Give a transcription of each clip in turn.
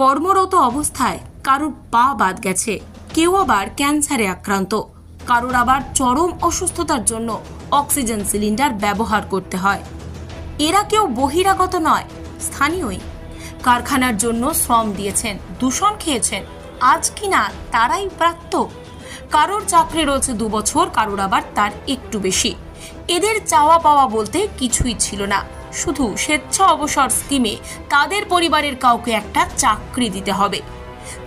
কর্মরত অবস্থায় কারোর পা বাদ গেছে। কেউ আবার ক্যান্সারে আক্রান্ত। কারোর আবার চরম অসুস্থতার জন্য অক্সিজেন সিলিন্ডার ব্যবহার করতে হয়। এরা কেউ বহিরাগত নয়, স্থানীয়ই। কারখানার জন্য শ্রম দিয়েছেন, দূষণ খেয়েছেন। আজ কিনা তারাই প্রাপ্ত? কারোর চাকরি রয়েছে দু বছর কারোর আবার তার একটু বেশি। এদের চাওয়া পাওয়া বলতে কিছুই ছিল না। শুধু স্বেচ্ছা অবসর স্কিমে তাদের পরিবারের কাউকে একটা চাকরি দিতে হবে।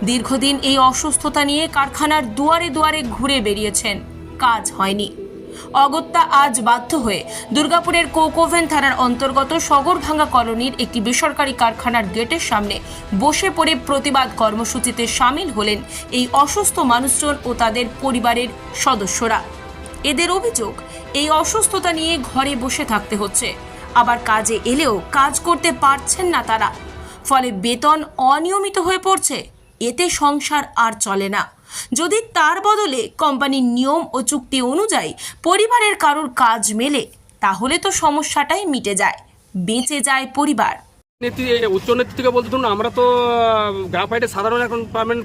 দীর্ঘদিন এই অসুস্থতা নিয়ে কারখানার দুয়ারে দুয়ারে ঘুরে বেরিয়েছেন। কাজ হয়নি। অগত্যা আজ বাধ্য হয়ে দুর্গাপুরের কোকোভেন থানার অন্তর্গত সগরভাঙ্গা কলোনির একটি বেসরকারি কারখানার গেটের সামনে বসে পড়ে প্রতিবাদ কর্মসূচিতে সামিল হলেন এই অসুস্থ মানুষজন ও তাদের পরিবারের সদস্যরা। এদের অভিযোগ, এই অসুস্থতা নিয়ে ঘরে বসে থাকতে হচ্ছে। আবার কাজে এলেও কাজ করতে পারছেন না তারা। ফলে বেতন অনিয়মিত হয়ে পড়ছে। এতে সংসার আর চলে না। যদি তার বদলে কোম্পানির নিয়ম ও চুক্তি অনুযায়ী পরিবারের কারোর কাজ মেলে, তাহলে তো সমস্যাটাই মিটে যায়। বেঁচে যায় পরিবার। উচ্চ নেতৃত্ব থেকে বলতে ধরুন, আমরা তো গ্রাফাইটের সাধারণ এখন পার্মানেন্ট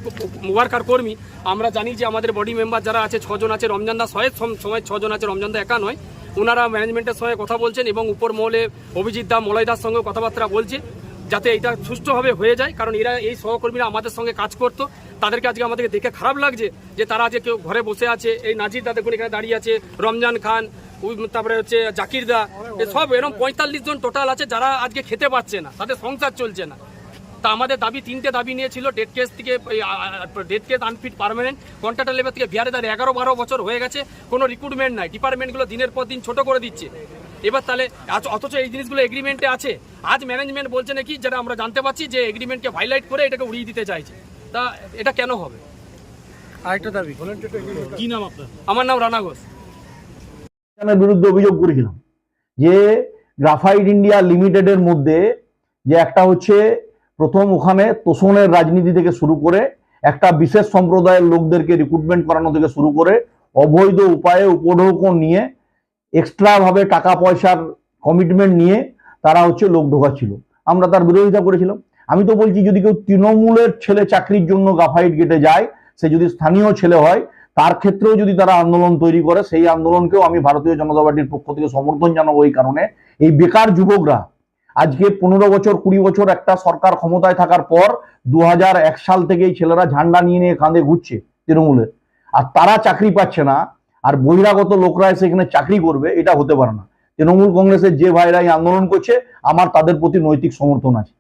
ওয়ার্কার কর্মী আমরা জানি যে আমাদের বডি মেম্বার যারা আছে, ছজন আছে রমজান দা সহের সময় ছজন আছে, রমজান দা একা নয়। ওনারা ম্যানেজমেন্টের সঙ্গে কথা বলছেন এবং উপর মহলে অভিজিৎ দা, মলয় দার সঙ্গে কথাবার্তা বলছে, যাতে এটা সুষ্ঠুভাবে হয়ে যায়। কারণ এরা, এই সহকর্মীরা আমাদের সঙ্গে কাজ করতো। তাদেরকে আজকে আমাদেরকে দেখে খারাপ লাগছে যে তারা আজকে কেউ ঘরে বসে আছে, এই নাজির দা দেখুন এখানে দাঁড়িয়ে আছে, রমজান খান তারপরে হচ্ছে জাকির দা সব এরকম পঁয়তাল্লিশ জন টোটাল আছে যারা আজকে খেতে পাচ্ছে না, তাদের সংসার চলছে না। তা আমাদের দাবি তিনটে দাবি নিয়েছিল ডেট কেস থেকে date case unfit permanent contractor level থেকে বিহারে দাঁড়িয়ে এগারো বারো বছর হয়ে গেছে কোনো রিক্রুটমেন্ট নাই ডিপার্টমেন্টগুলো দিনের পর দিন ছোট করে দিচ্ছে। এবার তাহলে আজ- অথচ এই জিনিসগুলো এগ্রিমেন্টে আছে। আজ ম্যানেজমেন্ট বলছে নাকি যেটা আমরা জানতে পারছি যে এগ্রিমেন্টকে ভাইলাইট করে এটাকে উড়িয়ে দিতে চাইছে। তা এটা কেন হবে? আরেকটা দাবি কি নাম আপনার? আমার নাম রানা ঘোষ। বিরুদ্ধে অভিযোগ করেছিলাম যে গ্রাফাইট ইন্ডিয়া লিমিটেডের মধ্যে যে একটা হচ্ছে প্রথম ওখানে তোষণের রাজনীতি থেকে শুরু করে একটা বিশেষ সম্প্রদায়ের লোকদেরকে রিক্রুটমেন্ট করানো থেকে শুরু করে অবৈধ উপায়ে উপঢৌকন নিয়ে এক্সট্রা ভাবে টাকা পয়সার কমিটমেন্ট নিয়ে তারা হচ্ছে লোক ঢোকাচ্ছিল। আমরা তার বিরোধিতা করেছিলাম। আমি তো বলছি, যদি কেউ তৃণমূলের ছেলে চাকরির জন্য গাফাইট গেটে যায়, সে যদি স্থানীয় ছেলে হয়, তার ক্ষেত্রেও যদি তারা আন্দোলন তৈরি করে, সেই আন্দোলনকেও আমি ভারতীয় জনতা পার্টির পক্ষ থেকে সমর্থন জানাব এই কারণে। এই বেকার যুবকরা আজকে পনেরো বছর, কুড়ি বছর একটা সরকার ক্ষমতায় থাকার পর দু সাল থেকেই ছেলেরা ঝান্ডা নিয়ে নিয়ে কাঁধে ঘুরছে তৃণমূলের আর তারা চাকরি পাচ্ছে না, আর বহিরাগত লোকরা এসে এখানে চাকরি করবে, এটা হতে পারে না। তৃণমূল কংগ্রেসের যে ভাইরা আন্দোলন করছে, আমার তাদের প্রতি নৈতিক সমর্থন আছে।